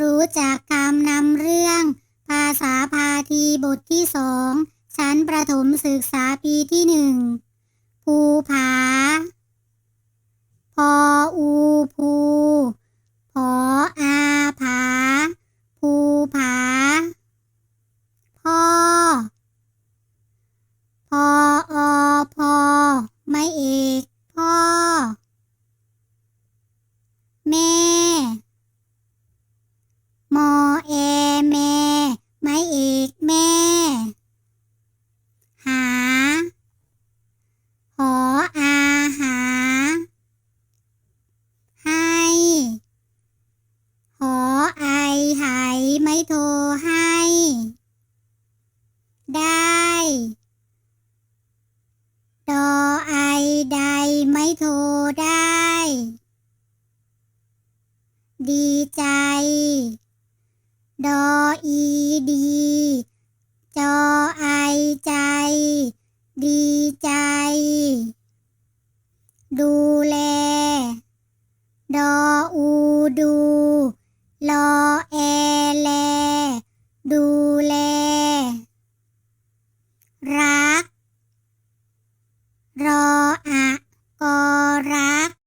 รู้จักคำนำเรื่อง ภาษาพาทีบทที่สองชั้นประถมศึกษาปีที่หนึ่งภูผา พออูภูพออาผา ภูผา พ่อ พออพอ ไม่เอก พ่อ แม่ มอแอแม่ ไม่เอกแม่ หา หออาหา ให้ หอไอไหไม่ โทรให้ ได้ ดอไอใดไม่โทรได้ ดีใจ ดออีดี จอไอใจ ดีใจ ดูแล รออะกอรัก